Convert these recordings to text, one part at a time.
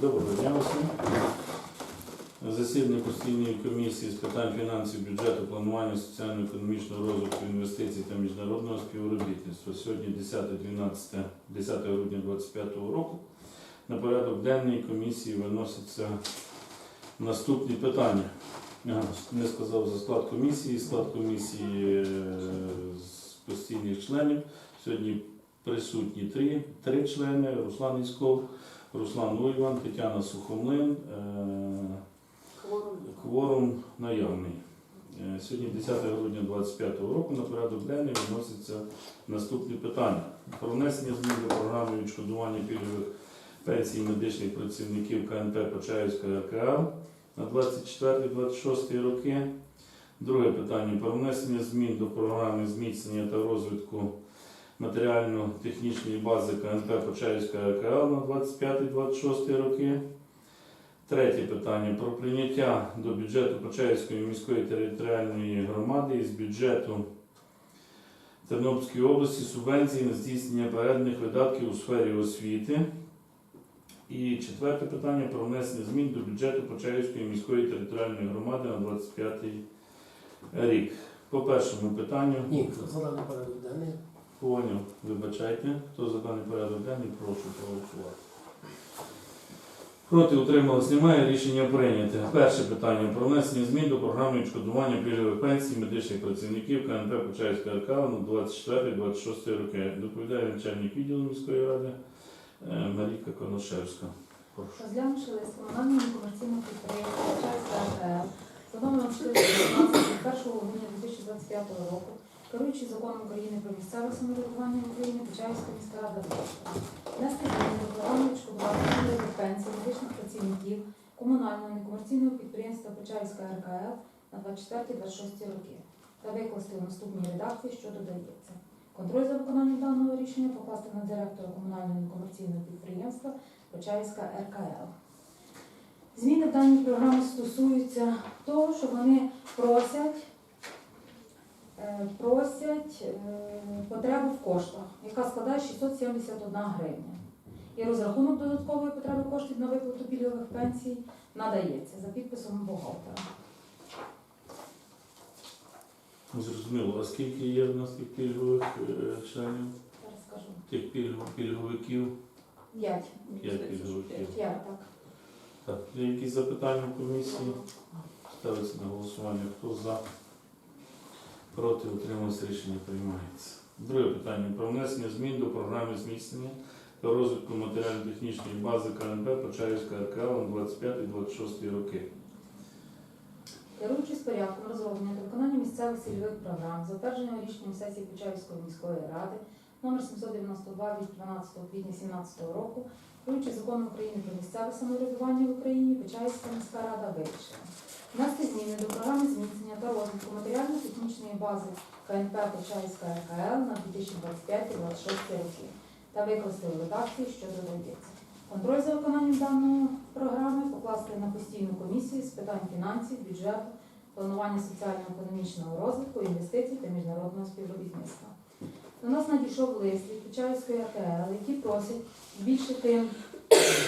Доброго дня усім. Засідання постійної комісії з питань фінансів, бюджету, планування соціально-економічного розвитку, інвестицій та міжнародного співробітництва. Сьогодні 10, 12, 10 грудня 2025 року. На порядок денний комісії виносяться наступні питання. Не сказав за склад комісії. Склад комісії е, з постійних членів. Сьогодні присутні три, три члени. Руслан Ісков, Руслан Луйван, Тетяна Сухомлин. Е, Кворум наявний. Е, Сьогодні 10 грудня 2025 року на порядок денний виносяться наступні питання. Про внесення змін до програми відшкодування пільгових пенсій медичних працівників КНП Почаївська РКЛ на 24-26 роки. Друге питання про внесення змін до програми зміцнення та розвитку матеріально-технічної бази КНП Почаївська РКЛ на 25-26 роки. Третє питання про прийняття до бюджету Почаївської міської територіальної громади із бюджету Тернопільської області субвенції на здійснення передних видатків у сфері освіти. І четверте питання про внесення змін до бюджету Почаївської міської територіальної громади на 25 рік. По першому питанню. Ні, за даний порядок. Поняв, вибачайте. Хто за даний порядок денний, прошу проголосувати. Проти утрималось немає. Рішення прийняте. Перше питання про внесення змін до програми відшкодування пільгових пенсій медичних працівників КНП Почаївська РК на 24-26 роки. Доповідає начальник відділу міської ради е, Маріка Коношевська. Розглянувши лист комунального некомерційного підприємства Чайська АТЛ за номером 415 1 грудня 2025 року, керуючи законом України про місцеве самоврядування в Україні, Почаївська міська рада внести програми відшкодування пенсій медичних працівників комунального некомерційного підприємства Почаївська РКЛ на 24-26 роки та викласти у наступній редакції, що додається. Контроль за виконанням даного рішення покласти на директора комунального некомерційного підприємства Почаївська РКЛ. Зміни в даній програмі стосуються того, що вони просять, просять е, потребу в коштах, яка складає 671 гривня. І розрахунок додаткової потреби коштів на виплату пільгових пенсій надається за підписом бухгалтера. Зрозуміло, а скільки є в нас тих пільгових е, членів, Зараз скажу. тих пільгов- пільговиків? П'ять. П'ять пільговиків. П'ять, так. Так, є якісь запитання в комісії? Ставиться на голосування. Хто за? Проти утримався рішення приймається. Друге питання про внесення змін до програми зміцнення та розвитку матеріально-технічної бази КНП Почаївська РКЛ на 25-26 роки. Керуючись порядком розроблення та виконання місцевих цільових програм, затвердженого рішенням сесії Почаївської міської ради номер 792 від 12 квітня 2017 року, керуючи законом України про місцеве самоврядування в Україні, Почаївська міська рада вирішила внести зміни до програми зміцнення та розвитку матеріально-технічної бази КНП Почаївська РКЛ на 2025-2026 роки та викласти у редакції, що додається. Контроль за виконанням даної програми покласти на постійну комісію з питань фінансів, бюджету, планування соціально-економічного розвитку, інвестицій та міжнародного співробітництва. До нас надійшов лист від Почаївської АТЛ, які просять збільшити,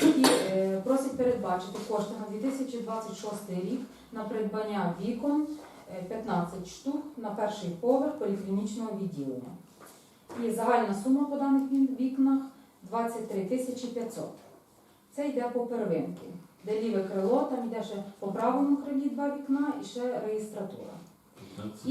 які е, просять передбачити кошти на 2026 рік на придбання вікон е, 15 штук на перший поверх поліклінічного відділення. І загальна сума по даних вікнах 23 тисячі 500. Це йде по первинки, де ліве крило, там йде ще по правому крилі два вікна і ще реєстратура. 15,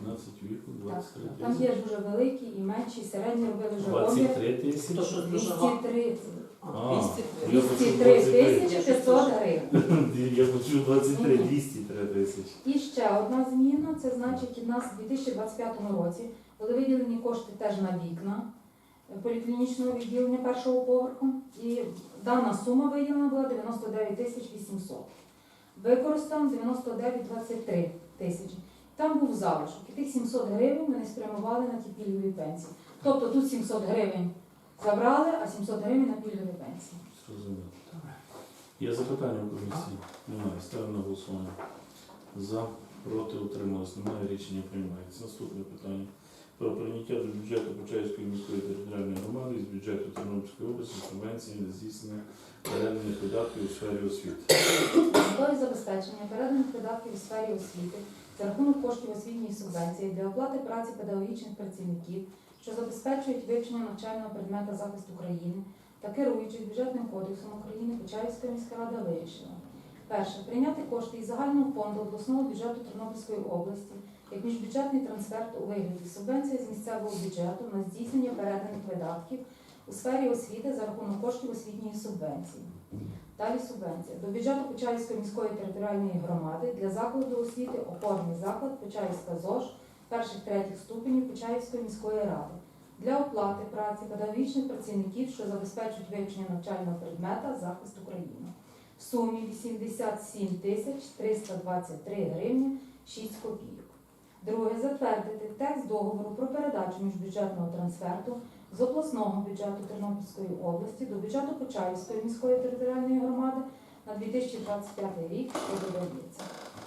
15 віку, так, 23 там є дуже великі і менші, і середні робили вже обір 23 тисячі? То що дуже га- 230. А, 203. я почув 203 23. тисячі 500 гривень. Я почув 23, 203 тисячі. І ще одна зміна, це значить, у нас у 2025 році були виділені кошти теж на вікна поліклінічного відділення першого поверху. І дана сума виділена була 99 тисяч 800. Використано 99,23 тисячі. Там був залишок. І тих 700 гривень не спрямували на ті пільгові пенсії. Тобто тут 700 гривень забрали, а 700 гривень на пільгові пенсії. Зрозуміло. Є запитання в комісії? Немає. Ставимо на голосування. За, проти, утрималось. Немає. Рішення приймається. Наступне питання. про прийняття до бюджету Почаївської міської територіальної громади з бюджету Тернопільської області субвенції на здійснення переданих видатків у сфері освіти. Метою забезпечення переданих видатків у сфері освіти за рахунок коштів освітньої субвенції для оплати праці педагогічних працівників, що забезпечують вивчення навчального предмета захист України та керуючись бюджетним кодексом України, Почаївська міська рада вирішила. Перше. Прийняти кошти із загального фонду обласного бюджету Тернопільської області як міжбюджетний трансферт у вигляді субвенції з місцевого бюджету на здійснення переданих видатків у сфері освіти за рахунок коштів освітньої субвенції. Далі субвенція. До бюджету Почаївської міської територіальної громади для закладу освіти опорний заклад Почаївська ЗОЖ перших третіх ступенів Почаївської міської ради для оплати праці педагогічних працівників, що забезпечують вивчення навчального предмета захист України. В сумі 87 тисяч 323 гривні 6 копійок. Друге, затвердити текст договору про передачу міжбюджетного трансферту з обласного бюджету Тернопільської області до бюджету Почаївської міської територіальної громади на 2025 рік, що додається.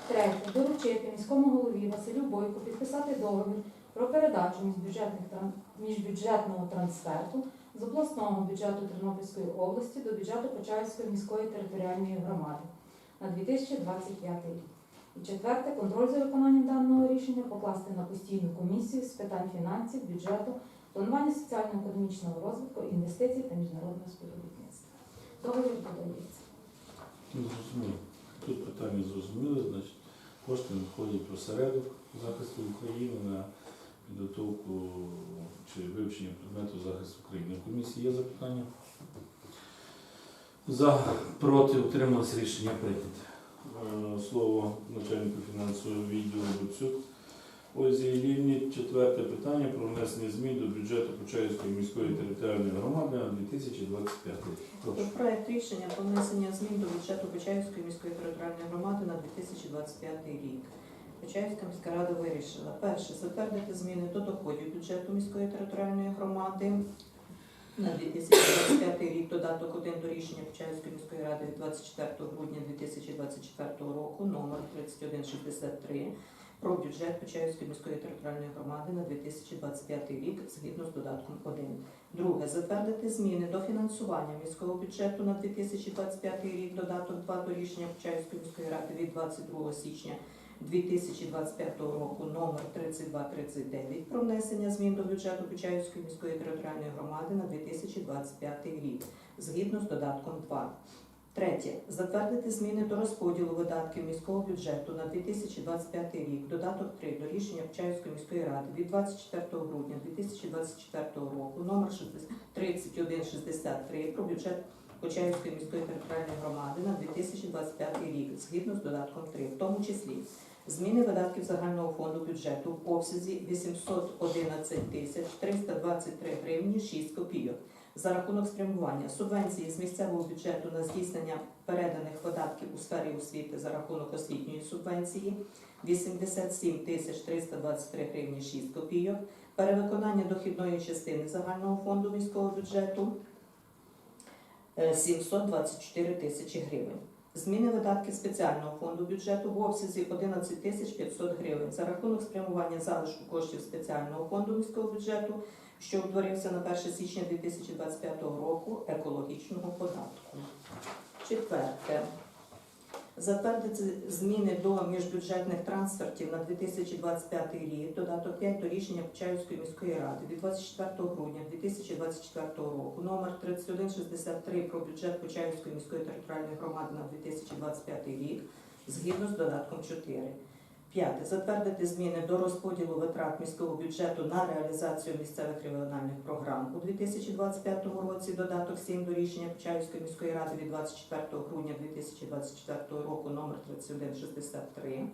Третє. Доручити міському голові Василю Бойку підписати договір про передачу міжбюджетного трансферту з обласного бюджету Тернопільської області до бюджету Почаївської міської територіальної громади на 2025 рік. І четверте, контроль за виконанням даного рішення покласти на постійну комісію з питань фінансів, бюджету, планування соціально-економічного розвитку, інвестицій та міжнародного співробітництва. Договір додається. Ну, Зрозуміло. Тут питання зрозуміли, значить, кошти надходять в осередок захисту України на підготовку чи вивчення предмету захисту України. У комісії є запитання? За, проти, утрималось рішення прийнято. Е, Слово начальнику фінансового відділу Буцюк. Ользі Іллівні. Четверте питання про внесення змін до бюджету Почаївської міської територіальної громади на 2025 рік. Прошу. Проект рішення про внесення змін до бюджету Почаївської міської територіальної громади на 2025 рік. Почаївська міська рада вирішила перше затвердити зміни до доходів бюджету міської територіальної громади на 2025 рік додаток 1 до рішення Почаївської міської ради від 24 грудня 2024 року номер 3163 про бюджет Почаївської міської територіальної громади на 2025 рік згідно з додатком 1. Друге, затвердити зміни до фінансування міського бюджету на 2025 рік, додаток 2 до рішення Почаївської міської ради від 22 січня 2025 року номер 3239 про внесення змін до бюджету Почаївської міської територіальної громади на 2025 рік, згідно з додатком 2. Третє. Затвердити зміни до розподілу видатків міського бюджету на 2025 рік, додаток 3 до рішення Почаївської міської ради від 24 грудня 2024 року, номер 3163 про бюджет Почаївської міської територіальної громади на 2025 рік, згідно з додатком 3, в тому числі зміни видатків загального фонду бюджету в обсязі 811 тисяч 323 гривні 6 копійок за рахунок спрямування субвенції з місцевого бюджету на здійснення переданих видатків у сфері освіти за рахунок освітньої субвенції 87 тисяч 323 гривні 6 копійок, перевиконання дохідної частини загального фонду міського бюджету е, 724 тисячі гривень. Зміни видатків спеціального фонду бюджету в обсязі 11 тисяч 500 гривень за рахунок спрямування залишку коштів спеціального фонду міського бюджету, що утворився на 1 січня 2025 року екологічного податку. Четверте. Затвердити зміни до міжбюджетних трансфертів на 2025 рік, додаток 5 до рішення Почаївської міської ради від 24 грудня 2024 року, номер 3163 про бюджет Почаївської міської територіальної громади на 2025 рік, згідно з додатком 4. П'яте. Затвердити зміни до розподілу витрат міського бюджету на реалізацію місцевих регіональних програм у 2025 році. Додаток 7 до рішення Почаївської міської ради від 24 грудня 2024 року номер 3163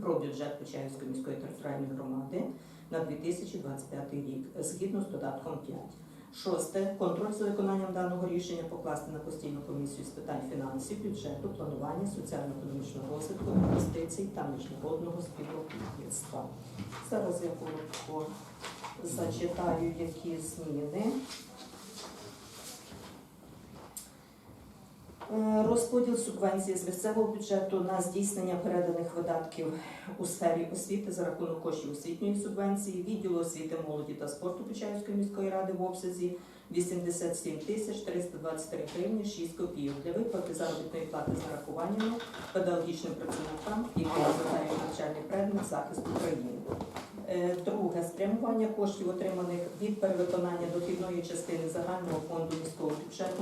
про бюджет Почаївської міської територіальної громади на 2025 рік згідно з додатком 5. Шосте. Контроль за виконанням даного рішення покласти на постійну комісію з питань фінансів, бюджету, планування, соціально-економічного розвитку, інвестицій та міжнародного співробітництва. Зараз я коротко зачитаю, які зміни. Розподіл субвенції з місцевого бюджету на здійснення переданих видатків у сфері освіти за рахунок коштів освітньої субвенції, відділу освіти, молоді та спорту Почаївської міської ради в обсязі 87 тисяч 323 гривні 6 копійок для виплати заробітної плати з нарахуваннями педагогічним працівникам, які розглядають навчальний предмет захист України. Е, Друге спрямування коштів, отриманих від перевиконання дохідної частини загального фонду міського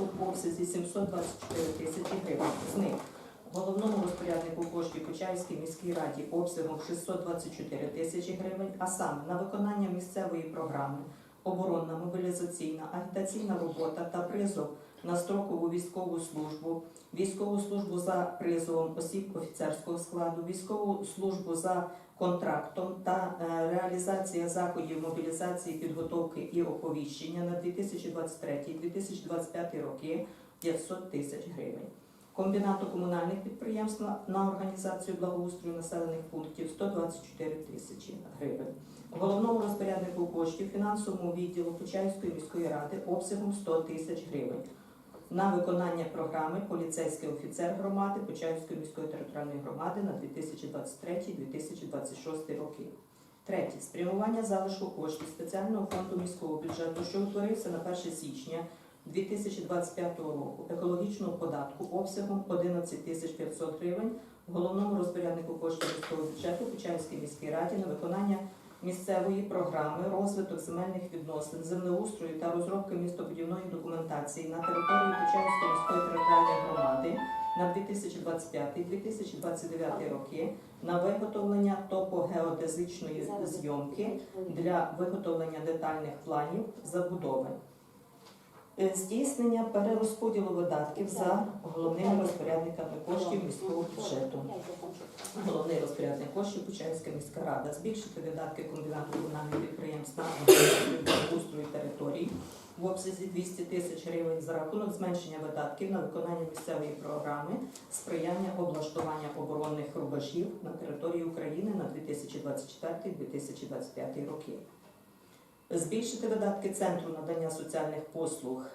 бюджету в обсязі 724 тисячі гривень. З них головному розпоряднику коштів Почаївській міській раді обсягом 624 тисячі гривень, а саме на виконання місцевої програми оборонна, мобілізаційна, агітаційна робота та призов на строкову військову службу, військову службу за призовом осіб офіцерського складу, військову службу за контрактом та е, реалізація заходів мобілізації, підготовки і оповіщення на 2023-2025 роки 500 тисяч гривень. Комбінату комунальних підприємств на- організацію благоустрою населених пунктів 124 тисячі гривень. Головному розпоряднику коштів фінансовому відділу Почаївської міської ради обсягом 100 тисяч гривень на виконання програми Поліцейський офіцер громади Почаївської міської територіальної громади на 2023-2026 роки. Третє. Спрямування залишку коштів спеціального фонду міського бюджету, що утворився на 1 січня 2025 року екологічного податку обсягом 11 тисяч 500 гривень головному розпоряднику коштів міського бюджету Почаївській міській раді на виконання місцевої програми розвиток земельних відносин, землеустрою та розробки містобудівної документації на території Печерської міської територіальної громади на 2025-2029 роки на виготовлення топогеодезичної зйомки для виготовлення детальних планів забудови. Е, Здійснення перерозподілу видатків за головними розпорядниками коштів міського бюджету. Головний розпорядник коштів Почаївська міська рада. Збільшити видатки комбінату комунальних підприємств на устрою територій в обсязі 200 тисяч гривень за рахунок зменшення видатків на виконання місцевої програми сприяння облаштування оборонних рубежів на території України на 2024-2025 роки. Збільшити видатки Центру надання соціальних послуг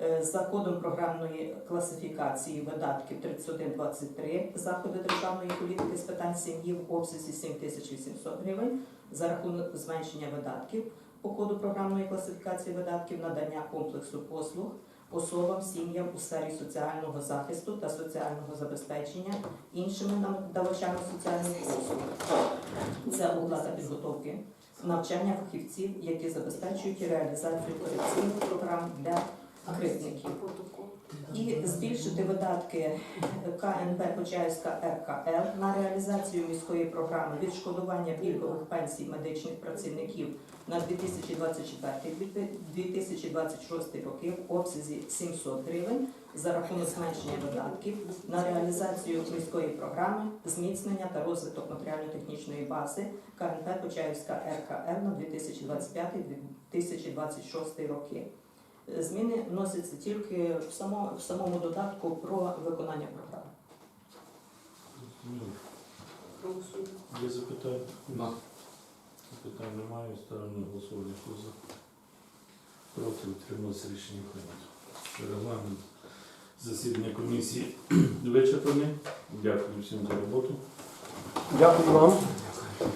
е, за кодом програмної класифікації видатків 3123 заходи державної політики з питань сім'ї в обсязі 7800 гривень за рахунок зменшення видатків по коду програмної класифікації видатків надання комплексу послуг особам, сім'ям у сфері соціального захисту та соціального забезпечення іншими надавачами соціальних послуг. Це оплата підготовки навчання фахівців, які забезпечують реалізацію корекційних програм для кривдників. І збільшити видатки КНП Почаївська РКЛ на реалізацію міської програми відшкодування пільгових пенсій медичних працівників на 2024-2026 роки в обсязі 700 гривень за рахунок зменшення видатків на реалізацію міської програми зміцнення та розвиток матеріально-технічної бази КНП Почаївська РКЛ на 2025-2026 роки. Зміни вносяться тільки в, само, в самому додатку про виконання програми. Є запитання? Запитань немає, ставимо на голосування. Хто за? Проти утримався рішення прийнято. Регламент засідання комісії вичерпаний. Дякую всім за роботу. Дякую вам. Дякую.